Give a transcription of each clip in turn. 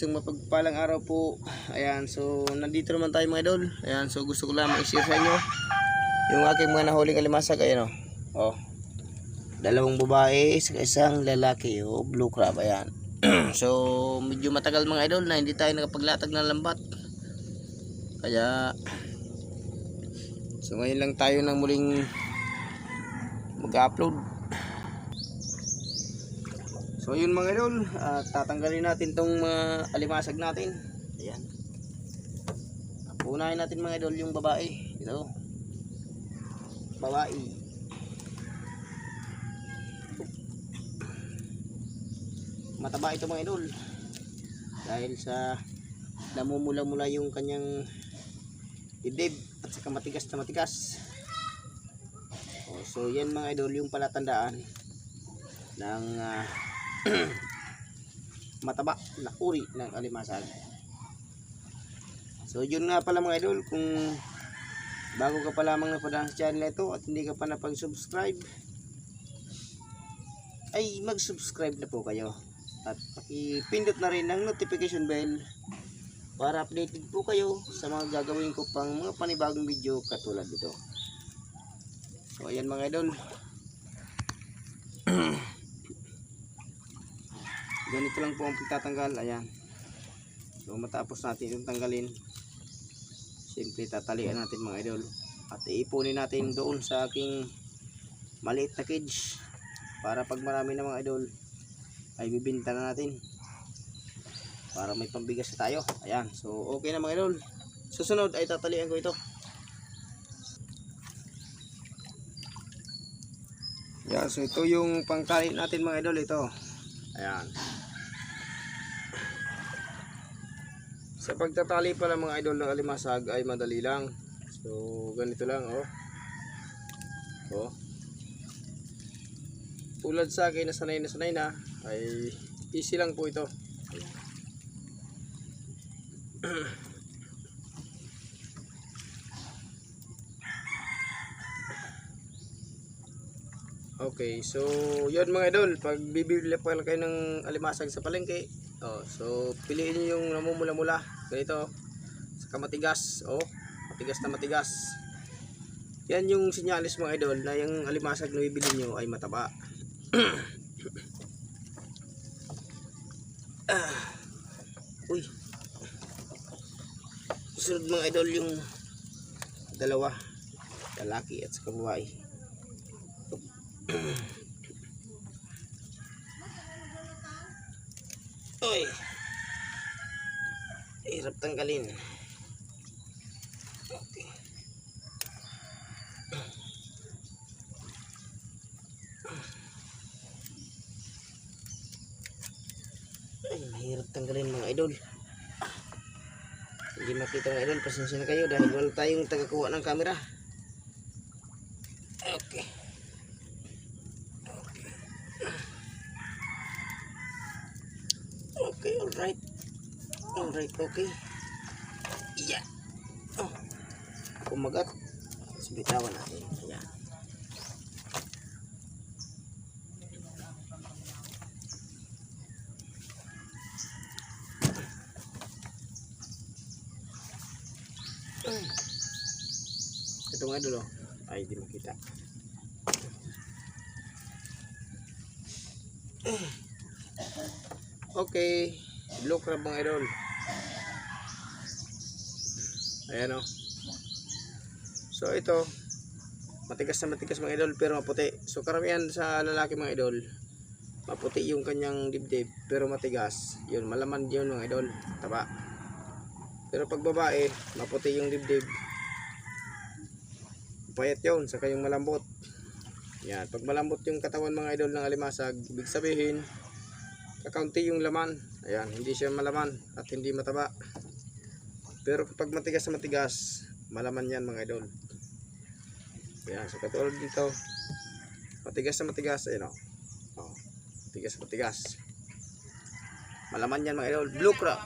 Isang mapagpalang araw po. Ayan, so nandito naman tayo mga idol. Ayan, so gusto ko lang i-share sa inyo yung aking mga nahuling alimasag. Ayan o. Oh. Dalawang babae, isang lalaki. Oh, blue crab. Ayan. so medyo matagal mga idol na hindi tayo nakapaglatag ng lambat. Kaya So ngayon lang tayo nang muling mag-upload. So yun mga idol, ah, tatanggalin natin tong mga alimasag natin. Ayan. Punahin natin mga idol yung babae. Ito. Babae. Mataba ito mga idol. Dahil sa namumula-mula yung kanyang dibdib at saka matigas na matigas. Oh, so yan mga idol yung palatandaan ng ah, mataba na uri ng alimasag. So yun nga pala mga idol kung bago ka pa lamang napadaan sa channel ito at hindi ka pa napag-subscribe ay mag-subscribe na po kayo at pakipindot na rin ng notification bell para updated po kayo sa mga gagawin ko pang mga panibagong video katulad nito. So ayan mga idol. Ganito lang po ang pagtatanggal ayan. So matapos natin itong tanggalin siyempre tatalian natin mga idol. At iipunin natin doon sa aking maliit na cage para pag marami na mga idol ay bibinta na natin. Para may pambigas na tayo. Ayan. So okay na mga idol. Susunod ay tatalian ko ito. Yan so ito yung pangkalit natin mga idol. Ito. Ayan Sa pagtatali pala mga idol ng alimasag ay madali lang. So ganito lang oh. Oh. Tulad sa akin na sanay na sanay na ay easy lang po ito. Okay, so yun mga idol, pag bibili pa kayo ng alimasag sa palengke, oh, so piliin niyo yung namumula-mula, ganito, saka matigas, oh, matigas na matigas. Yan yung sinyalis mga idol na yung alimasag na bibili niyo ay mataba. ah. Uy. Susunod mga idol yung dalawa, lalaki at saka babae. tanggalin. Okay. Ay, mahirap tanggalin mga idol. Hindi makita mga idol, pasensya na kayo dahil wala tayong tagakuha ng camera. Okay. Okay, alright. Alright, okay. Yeah. Oh. Kumagat. Tapos bitawan natin. Ayan. Ay. Ito nga dulo. Ay, di makita. Okay, blue crab mga idol. Ayan o. So ito, matigas na matigas mga idol pero maputi. So karamihan sa lalaki mga idol, maputi yung kanyang dibdib pero matigas. Yun, malaman yun mga idol, taba. Pero pag babae, maputi yung dibdib. Payat yun, saka yung malambot. Yan, pag malambot yung katawan mga idol ng alimasag, ibig sabihin, kakaunti yung laman. Ayan, hindi siya malaman at hindi mataba. Pero kapag matigas na matigas, malaman yan mga idol. Ayan, so katulad dito, matigas na matigas, ayun o. Oh, matigas na matigas. Malaman yan mga idol. Blue crab.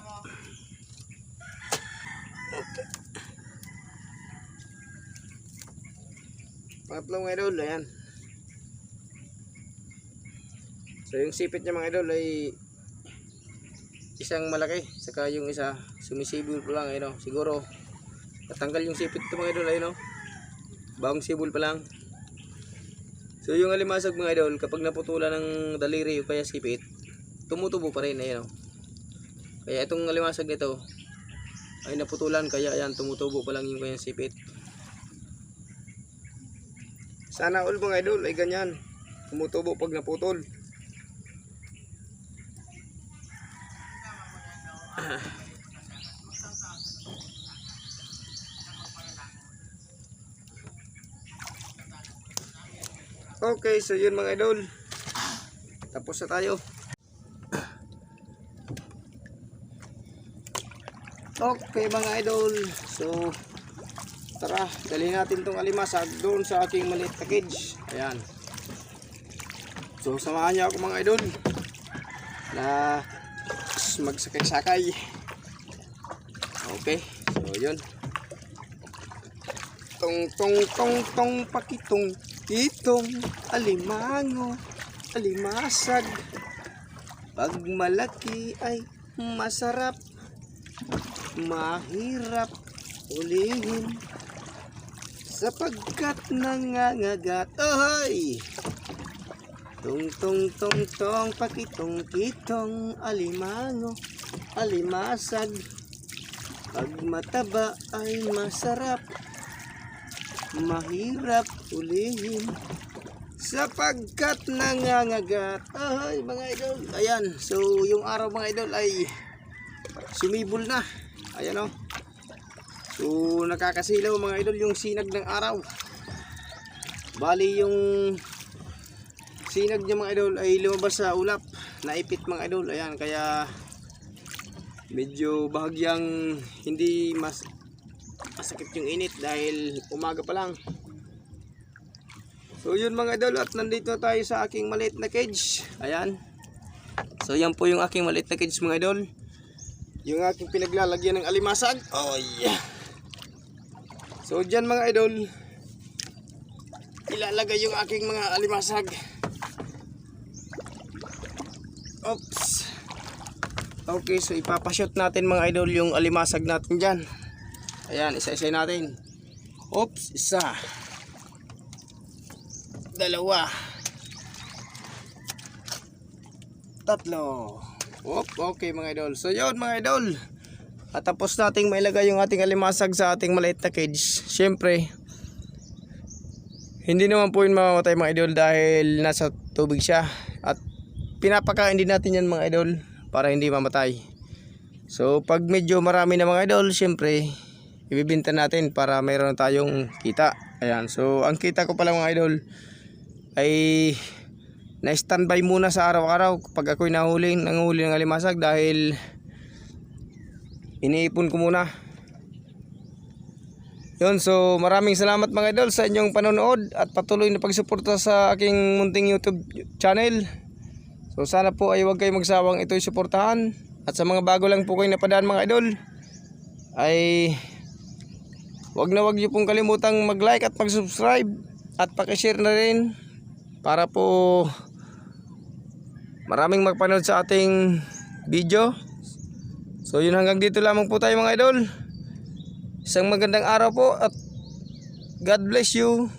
Okay. Pangatlong idol, ayan. So yung sipit niya mga idol ay isang malaki saka yung isa sumisibol pa lang ayun oh. siguro natanggal yung sipit ito mga idol ayun oh. bagong sibol pa lang so yung alimasag mga idol kapag naputulan ng daliri o kaya sipit tumutubo pa rin ayun oh. kaya itong alimasag nito ay naputulan kaya ayan tumutubo pa lang yung kanyang sipit sana all mga idol ay ganyan tumutubo pag naputol Okay, so yun mga idol. Tapos na tayo. Okay mga idol. So, tara, dali natin tong alimasag doon sa aking maliit na cage. Ayan. So, samahan niyo ako mga idol na magsakay-sakay. Okay, so yun. Tong tong tong tong pakitong itong alimango, alimasag. Pag malaki ay masarap, mahirap ulihin sapagkat nangangagat. Ohoy! Tung tung tung tong pakitong kitong alimango, alimasag. Pag mataba ay masarap, mahirap ulihin sapagkat nangangagat. Ay, mga idol. Ayan, so yung araw mga idol ay sumibol na. Ayan o. So nakakasilaw mga idol yung sinag ng araw. Bali yung sinag niya mga idol ay lumabas sa ulap. Naipit mga idol. Ayan, kaya medyo bahagyang hindi mas masakit yung init dahil umaga pa lang. So yun mga idol at nandito tayo sa aking maliit na cage. Ayan. So yan po yung aking maliit na cage mga idol. Yung aking pinaglalagyan ng alimasag. Oh yeah. So dyan mga idol. Ilalagay yung aking mga alimasag. Oops. Okay, so ipapashot natin mga idol yung alimasag natin dyan. Ayan, isa-isa natin. Oops, isa. Dalawa. Tatlo. Oop, okay mga idol. So yun mga idol. At tapos nating mailagay yung ating alimasag sa ating maliit na cage. Siyempre, hindi naman po yun mamamatay mga idol dahil nasa tubig siya. Pinapakain din natin yan mga idol para hindi mamatay. So pag medyo marami na mga idol, siyempre, ibibinta natin para mayroon tayong kita. Ayan, so ang kita ko pala mga idol ay na-standby muna sa araw-araw pag ako'y nahuli, nanguhuli ng alimasag dahil iniipon ko muna. Yun, so maraming salamat mga idol sa inyong panonood at patuloy na pagsuporta sa aking munting YouTube channel. So sana po ay huwag kayo magsawang ito'y suportahan. At sa mga bago lang po kayo napadaan mga idol, ay huwag na huwag niyo pong kalimutang mag-like at mag-subscribe at pakishare na rin para po maraming magpanood sa ating video. So yun hanggang dito lamang po tayo mga idol. Isang magandang araw po at God bless you.